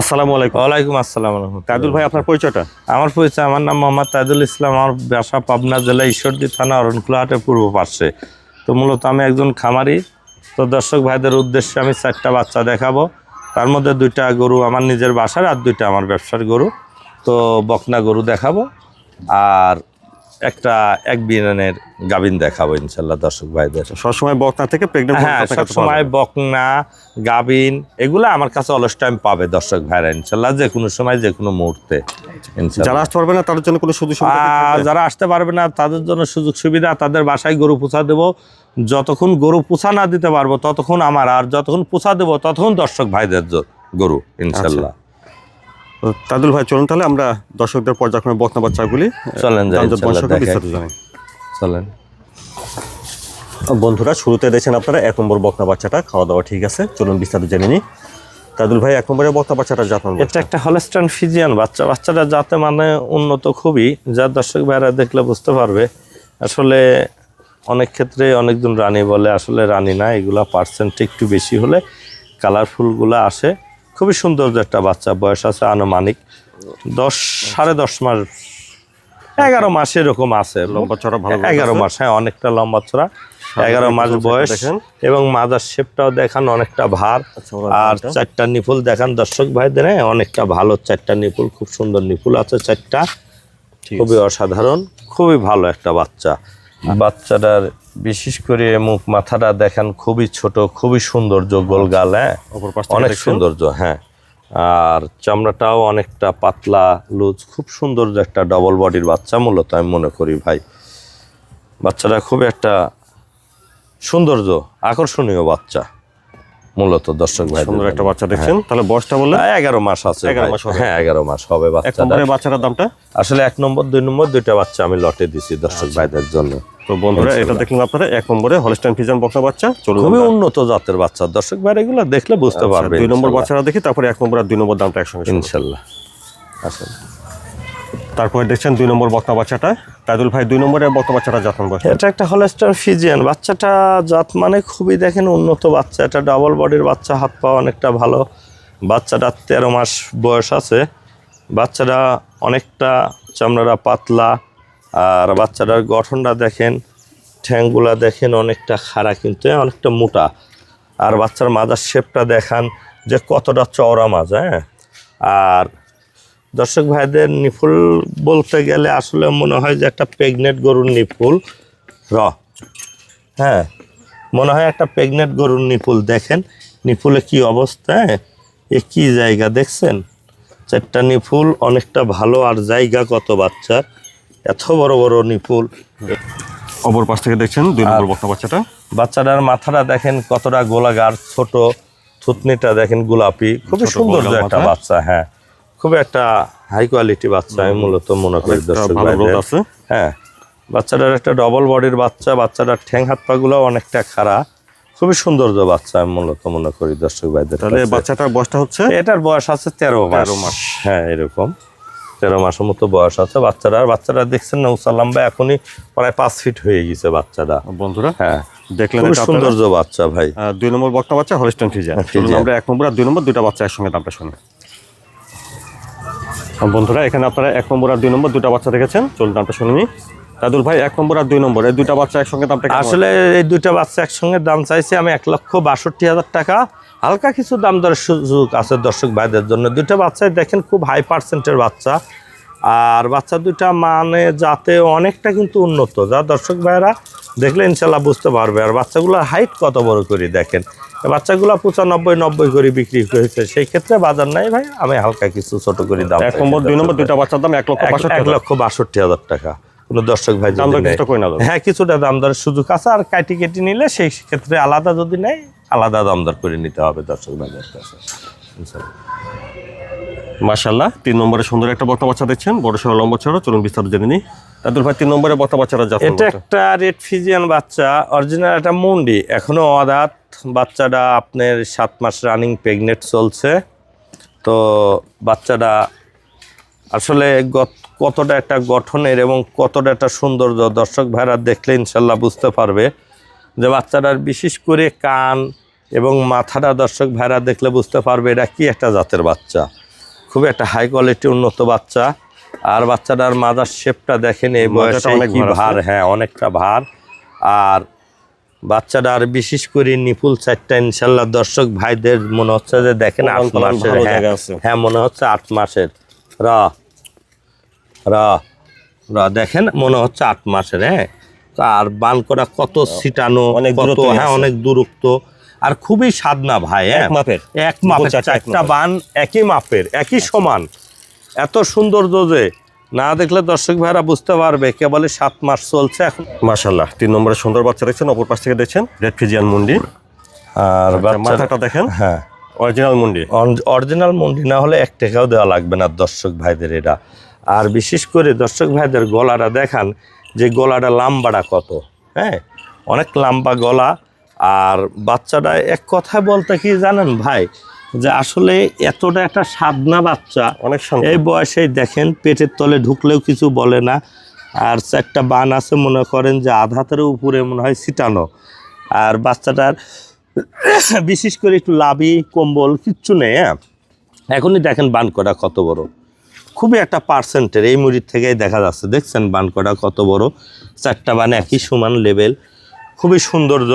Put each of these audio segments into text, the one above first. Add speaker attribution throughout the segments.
Speaker 1: আসসালামু আলাইকুম।
Speaker 2: ওয়ালাইকুম আসসালাম।
Speaker 1: তাইদুল ভাই আপনার পরিচয়টা?
Speaker 2: আমার পরিচয় আমার নাম মোহাম্মদ তাজুল ইসলাম। আমার বাসা পাবনা জেলা ঈশ্বরদী থানা অরণকুলাহাটের পূর্ব পার্শ্বে। তো মূলত আমি একজন খামারি। তো দর্শক ভাইদের উদ্দেশ্যে আমি চারটা বাচ্চা দেখাবো। তার মধ্যে দুইটা গরু আমার নিজের বাসার আর দুইটা আমার ব্যবসার গরু। তো বকনা গরু দেখাবো। আর একটা এক বিয়ানের গাবিন দেখাবো ইনশাল্লাহ দর্শক ভাইদের।
Speaker 1: সবসময় বকনা থেকে প্রেগনেন্ট
Speaker 2: হ্যাঁ সবসময় বকনা গাবিন এগুলো আমার কাছে অলস টাইম পাবে দর্শক ভাইরা ইনশাল্লাহ যে কোনো সময় যে কোনো মুহূর্তে
Speaker 1: যারা আসতে পারবে না তাদের জন্য কোনো সুযোগ?
Speaker 2: যারা আসতে পারবে না তাদের জন্য সুযোগ সুবিধা তাদের বাসায় গরু পোছা দেবো। যতক্ষণ গরু পোছা না দিতে পারব ততক্ষণ আমার আর যতক্ষণ পোছা দেবো ততক্ষণ দর্শক ভাইদের গরু ইনশাল্লাহ।
Speaker 1: তো তাইদুল ভাই চলুন তাহলে আমরা দর্শকদের পর্যায়ক্রমে বকনা বাচ্চাগুলি
Speaker 2: চলেন।
Speaker 1: বিস্তারিত জানাই।
Speaker 2: চলেন।
Speaker 1: বন্ধুরা শুরুতে দেখছেন আপনারা এক নম্বর বকনা বাচ্চাটা খাওয়া দাওয়া ঠিক আছে চলুন বিস্তারিত জেনে নিই। তাইদুল ভাই এক নম্বরের বকনা বাচ্চাটা জাতমান
Speaker 2: এটা একটা হলস্টান ফিজিয়ান বাচ্চা। বাচ্চাটা যাতে মানে উন্নত খুবই যা দর্শক ভাইরা দেখলে বুঝতে পারবে। আসলে অনেক ক্ষেত্রে অনেকজন রানী বলে আসলে রানী না এগুলা পার্সেন্ট একটু বেশি হলে কালারফুলগুলো আসে। খুবই সুন্দর একটা বাচ্চা বয়স আছে আনুমানিক দশ সাড়ে দশ মাস এগারো মাস এরকম আছে।
Speaker 1: লম্বা চড়া ভালো
Speaker 2: এগারো মাস হ্যাঁ অনেকটা লম্বা চড়া এগারো মাস বয়স। এবং মাজার শেপটাও দেখান অনেকটা ভার।
Speaker 1: আচ্ছা,
Speaker 2: আর চারটা নিপুল দেখান দর্শক ভাইদের হ্যাঁ, অনেকটা ভালো চারটা নিপুল খুব সুন্দর নিপুল আছে চারটা। খুবই অসাধারণ খুবই ভালো একটা বাচ্চা। বাচ্চাটার বিশেষ করে মুখ মাথাটা দেখেন খুবই ছোট খুবই সৌন্দর্য গোলগাল হ্যাঁ?
Speaker 1: অপর পাশ
Speaker 2: অনেক? সৌন্দর্য হ্যাঁ। আর চামড়াটাও অনেকটা পাতলা লুজ খুব সুন্দর একটা ডবল বডির বাচ্চা মূলত আমি মনে করি ভাই। বাচ্চাটা খুব একটা সৌন্দর্য আকর্ষণীয় বাচ্চা। মূলত দর্শক ভাই
Speaker 1: সুন্দর একটা বাচ্চা দেখছেন? তাহলে বয়সটা বললেন?
Speaker 2: এগারো মাস আছে
Speaker 1: 11 মাস হবে।
Speaker 2: হ্যাঁ এগারো মাস হবে
Speaker 1: এক
Speaker 2: বাচ্চাটা
Speaker 1: নম্বরের বাচ্চাটার দামটা?
Speaker 2: আসলে এক নম্বর দুই নম্বর দুইটা বাচ্চা আমি লটে দিছি দর্শক ভাইদের জন্য।
Speaker 1: তো বন্ধুরা এটা দেখলেন আপনারা এক নম্বরে হলস্টাইন ফিজান বকনা বাচ্চা চলুন
Speaker 2: খুবই উন্নত জাতের বাচ্চা। দর্শক ভাই এগুলো দেখলে বুঝতে
Speaker 1: আচ্ছা,
Speaker 2: পারবে
Speaker 1: দুই নম্বর বাচ্চাটা দেখি তারপরে এক নম্বর আর দুই নম্বর দামটা একসঙ্গে শুনব।
Speaker 2: ইনশাল্লাহ। আসেন।
Speaker 1: তারপরে দেখছেন দুই নম্বর বকনা বাচ্চাটা। তাইদুল ভাই দুই নম্বরের বকনা বাচ্চাটা যত্ন বয়স
Speaker 2: এটা একটা হলস্টার ফিজিয়ান। বাচ্চাটা জাত মানে খুবই দেখেন উন্নত বাচ্চা। এটা ডাবল বডির বাচ্চা হাত পা অনেকটা ভালো। বাচ্চাটা তেরো মাস বয়স আছে। বাচ্চাটা অনেকটা চামড়াটা পাতলা। আর বাচ্চাটার গঠনটা দেখেন ঠ্যাংগুলা দেখেন অনেকটা খাড়া কিন্তু হ্যাঁ, অনেকটা মোটা। আর বাচ্চার মাজার শেপটা দেখান যে কতটা চওড়া মাছ হ্যাঁ। আর দর্শক ভাইদের নিফুল বলতে গেলে আসলে মনে হয় যে একটা প্রেগনেন্ট গরুর নিফুল। র। হ্যাঁ মনে হয় একটা প্রেগনেন্ট গরুর নিপুল দেখেন নিফুলে কি অবস্থা হ্যাঁ? এ কি জায়গা দেখছেন? চারটা নিফুল অনেকটা ভালো আর জায়গা কত বাচ্চার? এত বড় বড় নিপুল
Speaker 1: অপর পাশ থেকে দেখছেন দুই নম্বর বকনা বাচ্চাটা।
Speaker 2: বাচ্চাটার মাথাটা দেখেন কতটা গোলাগার ছোট থুতনিটা দেখেন গোলাপি। খুবই সুন্দর একটা বাচ্চা হ্যাঁ। খুব একটা হাই কোয়ালিটি বাচ্চা আমি মূলত মনে করি দর্শক
Speaker 1: আছে।
Speaker 2: হ্যাঁ বাচ্চাটার একটা ডবল বডির বাচ্চা বাচ্চাটার ঠ্যাং হাত পাগুলো অনেকটা খাড়া খুবই সৌন্দর্য বাচ্চা আমি মূলত মনে করি দর্শক ভাইদের
Speaker 1: তাহলে বাচ্চাটার বয়সটা হচ্ছে?
Speaker 2: এটার বয়স আছে তেরো মাস।
Speaker 1: মাস।
Speaker 2: হ্যাঁ এরকম। তেরো মাসের মতো বয়স আছে বাচ্চাটার। বাচ্চাটা দেখছেন না উসার লম্বা এখনই প্রায় পাঁচ ফিট হয়ে গেছে বাচ্চাটা।
Speaker 1: বন্ধুরা
Speaker 2: হ্যাঁ
Speaker 1: দেখলেন
Speaker 2: সৌন্দর্য বাচ্চা ভাই।
Speaker 1: দুই নম্বর বকনা বাচ্চা হলস্টাইন ফিজিয়ান চলুন আমরা এক নম্বর আর দুই নম্বর দুইটা বাচ্চা একসঙ্গে দামটা শুনি বন্ধুরা, এখানে আপনারা এক নম্বর আর দুই নম্বর দুটা বাচ্চা দেখেছেন? চলুন দামটা শুনিনি দাদুল ভাই, এক নম্বর আর দুই নম্বর, এই দুটা বাচ্চা একসঙ্গে দামটা?
Speaker 2: আসলে এই দুটা বাচ্চা একসঙ্গে দাম চাইছি আমি এক লক্ষ বাষট্টি হাজার টাকা। হালকা কিছু দাম দরের সুযোগ আছে দর্শক ভাইদের জন্য। দুটো বাচ্চাই দেখেন, খুব হাই পার্সেন্টের বাচ্চা। আর বাচ্চা দুইটা মানে যাতে অনেকটা কিন্তু উন্নত। যা দর্শক ভাইরা দেখলে ইনশাল্লাহ বুঝতে পারবে। আর বাচ্চাগুলোর হাইট কত বড় করে দেখেন। বাচ্চাগুলো পঁচানব্বই নব্বই করে বিক্রি হয়েছে। সেই ক্ষেত্রে বাজার নাই ভাই। আমি হালকা কিছু ছোট করে দাম
Speaker 1: এক নম্বর দুই নম্বর দুইটা বাচ্চার দাম এক লক্ষ
Speaker 2: এক- লক্ষ বাষট্টি হাজার টাকা। কোনো দর্শক ভাই। হ্যাঁ কিছুটা দাম দরের সুযোগ আছে। আর কাটি কেটে নিলে সেই ক্ষেত্রে আলাদা যদি নেয় আলাদা দাম দর করে নিতে হবে দর্শক ভাইদের কাছে।
Speaker 1: মাশাল্লাহ তিন নম্বরে সুন্দর একটা বকনা বাচ্চা দেখছেন বড় সড়ো লম্বা ছড়ো চলুন বিস্তারিত জেনে নিই। তাদুল ভাই তিন নম্বরে বকনা বাচ্চারা যত্ন
Speaker 2: এটা একটা রেড ফিজিয়ান বাচ্চা অরিজিনাল একটা মুন্ডি এখনও অদাত বাচ্চাটা আপনার সাত মাস রানিং প্রেগনেন্ট চলছে। তো বাচ্চাটা আসলে কতটা একটা গঠনের এবং কতটা একটা সৌন্দর্য দর্শক ভাইরা দেখলে ইনশাল্লাহ বুঝতে পারবে। যে বাচ্চাটার বিশেষ করে কান এবং মাথাটা দর্শক ভাইরা দেখলে বুঝতে পারবে এটা কি একটা জাতের বাচ্চা। খুবই একটা হাই কোয়ালিটি উন্নত বাচ্চা। আর বাচ্চাটার মাদার শেপটা দেখেন এই বয়সে কি
Speaker 1: ভার
Speaker 2: হ্যাঁ অনেকটা ভার। আর বাচ্চাটার বিশেষ করে নিপুল চারটা ইনশাল্লাহ দর্শক ভাইদের মনে হচ্ছে যে দেখেন আট মাসের হ্যাঁ। হ্যাঁ মনে হচ্ছে আট মাসের। র র দেখেন মনে হচ্ছে আট মাসের হ্যাঁ। আর বান করা কত ছিটানো
Speaker 1: অনেক
Speaker 2: কত হ্যাঁ অনেক দূরত্ব। আর খুবই সাদনা ভাই হ্যাঁ?
Speaker 1: এক মাপের।
Speaker 2: এক মাপের
Speaker 1: চারটা
Speaker 2: বান একই মাপের একই সমান। এত সৌন্দর্য যে না দেখলে দর্শক ভাইরা বুঝতে পারবে কেবলই সাত মাস চলছে এখন।
Speaker 1: মাশাল্লাহ তিন নম্বরে সুন্দর বাচ্চা দেখছেন অপর পাশ থেকে দেখছেন রেড ফিজিয়ান মুন্ডি।
Speaker 2: আর বাচ্চা
Speaker 1: মাথাটা দেখেন।
Speaker 2: হ্যাঁ।
Speaker 1: অরিজিনাল মুন্ডি।
Speaker 2: অরিজিনাল মন্ডি না হলে এক টাকাও দেওয়া লাগবে না দর্শক ভাইদের এটা। আর বিশেষ করে দর্শক ভাইদের গলাটা দেখান যে গলাটা লাম্বাটা কত হ্যাঁ? অনেক লম্বা গলা আর বাচ্চাটা এক কথা বলতে কি জানেন ভাই? যে আসলে এতটা একটা সাধনা বাচ্চা
Speaker 1: অনেক
Speaker 2: এই বয়সে দেখেন পেটের তলে ঢুকলেও কিছু বলে না। আর একটা বান আছে মনে করেন যে আধাতের উপরে মনে হয় ছিটানো। আর বাচ্চাটার বিশেষ করে একটু লাভি কম্বল কিচ্ছু নেই হ্যাঁ? এখনই দেখেন বান কটা কত বড়। খুবই একটা পার্সেন্টের এই মুড়ির থেকেই দেখা যাচ্ছে। দেখছেন বান কটা কত বড়? চারটা বান একই সমান লেভেল খুবই সৌন্দর্য।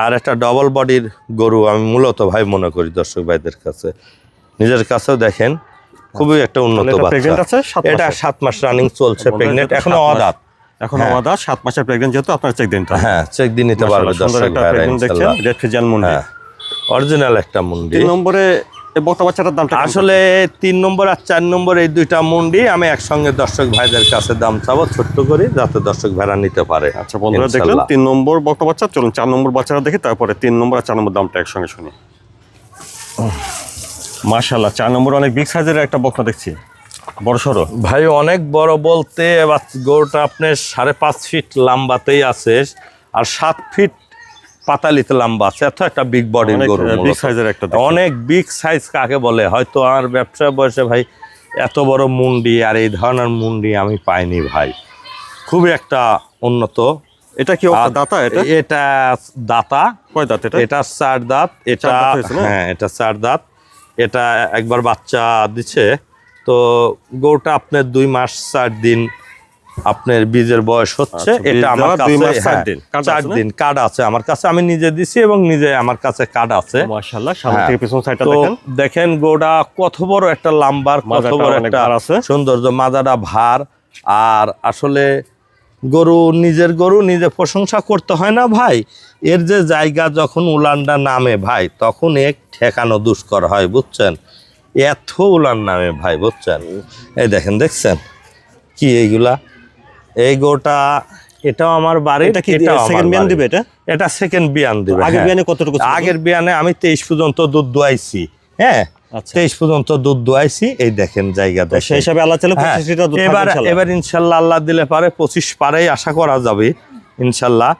Speaker 2: আর একটা ডবল বডির গরু আমি মূলত ভাই মনে করি দর্শক ভাইদের কাছে। নিজের কাছেও দেখেন খুবই একটা উন্নত
Speaker 1: এটা সাত
Speaker 2: মাস রানিং চলছে প্রেগনেন্ট
Speaker 1: এখনও
Speaker 2: অদাত
Speaker 1: এখন। আমাদের সাত মাসের প্রেগনেন্ট যেহেতু আপনার চেক দিনটা
Speaker 2: হ্যাঁ চেক দিন নিতে পারবে দর্শক ভাইরা
Speaker 1: ফিজিয়ান মুন্ডি।
Speaker 2: হ্যাঁ অরিজিনাল একটা মুন্ডি।
Speaker 1: তিন নম্বরে বক্তা বাচ্চাটার দামটা
Speaker 2: আসলে তিন নম্বর আর চার নম্বর এই দুইটা মুন্ডি আমি একসঙ্গে দর্শক ভাইদের কাছে দাম চাবো ছোট্ট করে যাতে দর্শক ভাইরা নিতে পারে।
Speaker 1: আচ্ছা বন্ধুরা দেখলেন তিন নম্বর বক্তা বাচ্চা চলুন চার নম্বর বাচ্চাটা দেখি তারপরে তিন নম্বর আর চার নম্বর দামটা একসঙ্গে শুনি। মাশাল্লাহ চার নম্বর অনেক বিগ সাইজের একটা বক্তা দেখছি বড় সড়ো।
Speaker 2: ভাই অনেক বড় বলতে বাচ- গরুটা আপনার সাড়ে পাঁচ ফিট লম্বাতেই আছে আর সাত ফিট পাতালিতে লম্বা আছে এত একটা বিগ বডির গরু
Speaker 1: বিগ সাইজের একটা
Speaker 2: অনেক বিগ সাইজ কাকে বলে? হয়তো আমার ব্যবসা বয়সে ভাই এত বড় মুন্ডি আর এই ধরনের মুন্ডি আমি পাইনি ভাই। খুবই একটা উন্নত।
Speaker 1: এটা কি দাতা এটা?
Speaker 2: এটা দাতা।
Speaker 1: কয় দাঁত এটা?
Speaker 2: এটা চার দাঁত। এটা? হ্যাঁ এটা চার দাঁত। এটা একবার বাচ্চা দিছে। তো গরুটা আপনার দুই মাস চার দিন আপনার বীজের বয়স হচ্ছে
Speaker 1: আচ্ছা,
Speaker 2: এটা আমার কাছে
Speaker 1: চার
Speaker 2: হ্যাঁ,
Speaker 1: দিন। কার্ড আছে না?
Speaker 2: দিন কার্ড আছে আমার কাছে আমি নিজে দিছি এবং নিজে আমার কাছে কার্ড আছে হ্যাঁ।
Speaker 1: দেখেন
Speaker 2: গোটা কত বড় একটা লাম্বার কত বড় একটা
Speaker 1: আছে।
Speaker 2: সৌন্দর্য মাজাটা ভার আর আসলে গরু নিজের গরু নিজে প্রশংসা করতে হয় না ভাই এর যে জায়গা যখন উলানটা নামে ভাই তখন এক ঠেকানো দুষ্কর হয় বুঝছেন এত উলান নামে ভাই বুঝছেন এই দেখেন দেখছেন কি এইগুলা এই গোটা এটাও আমার বাড়ি
Speaker 1: এটা কি সেকেন্ড বিয়ান দিবে এটা?
Speaker 2: এটা সেকেন্ড বিয়ান দিবে
Speaker 1: আগের
Speaker 2: হ্যাঁ।
Speaker 1: বিয়ানে কতটুকু
Speaker 2: আগের বিয়ানে আমি তেইশ পর্যন্ত দুধ দোয়াইছি হ্যাঁ।
Speaker 1: আচ্ছা।
Speaker 2: তেইশ পর্যন্ত দুধ দোয়াইছি এই দেখেন জায়গা
Speaker 1: সেই হিসাবে আল্লাহ চাইলে
Speaker 2: হ্যাঁ,
Speaker 1: পঁচিশ লিটার দুধ
Speaker 2: এবার
Speaker 1: এবার
Speaker 2: এবার ইনশাল্লাহ আল্লাহ দিলে পারে পঁচিশ পারেই আশা করা যাবে ইনশাল্লাহ।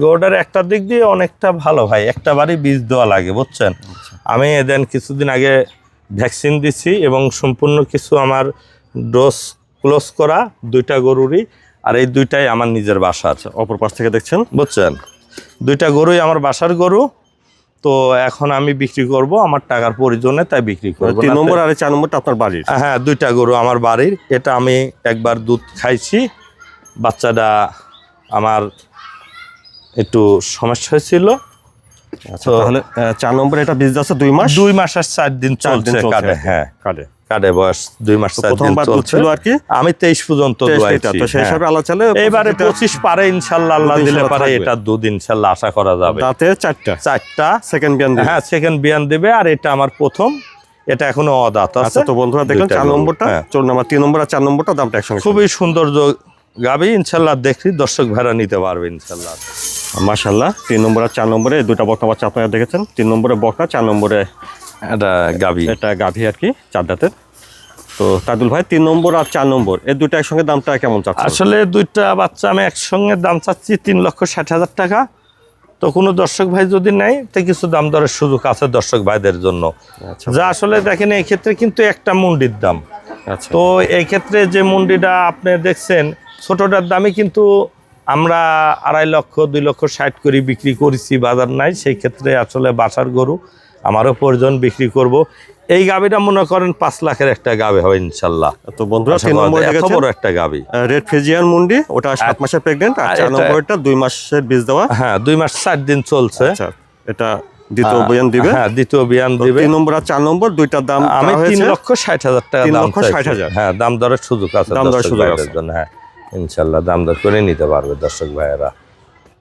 Speaker 2: গোটার একটা দিক দিয়ে অনেকটা ভালো ভাই একটা বাড়ি বীজ দেওয়া লাগে বুঝছেন?
Speaker 1: আচ্ছা।
Speaker 2: আমি এদেন কিছুদিন আগে ভ্যাকসিন দিছি এবং সম্পূর্ণ কিছু আমার ডোজ ক্লোজ করা দুইটা গরুরই। আর এই দুইটাই আমার নিজের বাসার
Speaker 1: অপর পাশ থেকে দেখছেন?
Speaker 2: বুঝছেন? দুইটা গরুই আমার বাসার গরু। তো এখন আমি বিক্রি করব আমার টাকার প্রয়োজনে তাই বিক্রি করব।
Speaker 1: তিন নম্বর আর চার নম্বরটা আপনার বাড়ির?
Speaker 2: হ্যাঁ দুইটা গরু আমার বাড়ির। এটা আমি একবার দুধ খাইছি। বাচ্চাটা আমার একটু সমস্যা হয়েছিল।
Speaker 1: আচ্ছা তাহলে চার নম্বর এটা বিজনেস আছে দুই মাস?
Speaker 2: দুই মাস আর চার দিন
Speaker 1: চার দিন
Speaker 2: চলছে
Speaker 1: চলছে।
Speaker 2: কাটে হ্যাঁ।
Speaker 1: কাটে।
Speaker 2: বয়স দুই মাস চার
Speaker 1: ছিল আর কি?
Speaker 2: আমি তেইশ পর্যন্ত
Speaker 1: 23
Speaker 2: দোয়াইছি,
Speaker 1: লিটার। তো সেই
Speaker 2: হ্যাঁ। এবারে পঁচিশ পারে ইনশাল্লাহ আল্লাহ দিলে পারে এটা দুধ ইনশাল্লাহ আশা করা যাবে।
Speaker 1: দাঁতে চারটা।
Speaker 2: চারটা।
Speaker 1: সেকেন্ড বিয়ান
Speaker 2: হ্যাঁ সেকেন্ড বিয়ান দেবে আর এটা আমার প্রথম। এটা এখনও অদাত আছে।
Speaker 1: আচ্ছা তো বন্ধুরা দেখলেন চার নম্বরটা
Speaker 2: হ্যাঁ।
Speaker 1: চলুন আমার তিন নম্বর আর চার নম্বরটা দামটা একসঙ্গে
Speaker 2: খুবই সৌন্দর্য গাবি ইনশাল্লাহ দেখি দর্শক ভাড়া নিতে পারবে ইনশাল্লাহ।
Speaker 1: মাশাল্লাহ তিন নম্বর আর চার নম্বরে দুটা বকনা বাচ্চা আপনারা দেখেছেন। তিন নম্বরে বকনা চার নম্বরে
Speaker 2: এটা গাবি।
Speaker 1: এটা গাভী আর কি চার দাঁতের। তো তাদুল ভাই তিন নম্বর আর চার নম্বর এই দুটা একসঙ্গে দামটা কেমন চাচ্ছে
Speaker 2: আসলে দুইটা বাচ্চা আমি একসঙ্গে দাম চাচ্ছি তিন লক্ষ ষাট হাজার টাকা। তো কোনো দর্শক ভাই যদি নেয় তো কিছু দাম দরের সুযোগ আছে দর্শক ভাইদের জন্য।
Speaker 1: আচ্ছা।
Speaker 2: যা আসলে দেখেন এই ক্ষেত্রে কিন্তু একটা মুন্ডির দাম।
Speaker 1: আচ্ছা।
Speaker 2: তো এই ক্ষেত্রে যে মুন্ডিটা আপনি দেখছেন ছোটটার দামে কিন্তু আমরা আড়াই লক্ষ দুই লক্ষ ষাট করে বিক্রি করেছি বাজার নাই। সেই ক্ষেত্রে আসলে বাসার গরু আমারও প্রয়োজন বিক্রি করব। এই গাবিটা মনে করেন পাঁচ লাখের একটা গাবি হবে ইনশাল্লাহ।
Speaker 1: তো বন্ধুরা তিন
Speaker 2: করা এত বড় একটা গাবি।
Speaker 1: রেড ফেজিয়ান মুন্ডি ওটা সাত মাসের প্রেগনেন্ট আর
Speaker 2: আর
Speaker 1: চার নম্বরটা দুই মাসের বীজ দেওয়া।
Speaker 2: হ্যাঁ দুই মাস চার দিন চলছে।
Speaker 1: আচ্ছা এটা দ্বিতীয় বয়ান দিবে।
Speaker 2: হ্যাঁ দ্বিতীয় বিয়ান দিবে।
Speaker 1: তিন নম্বর আর চার নম্বর দুইটার দাম
Speaker 2: আমি তিন লক্ষ ষাট হাজার টাকা
Speaker 1: তিন
Speaker 2: দাম
Speaker 1: লক্ষ ষাট হাজার।
Speaker 2: হ্যাঁ দাম দরের সুযোগ আছে
Speaker 1: দাম দরের সুযোগ আছে।
Speaker 2: হ্যাঁ ইনশাল্লাহ দাম দর করে নিতে পারবে দর্শক ভাইয়েরা।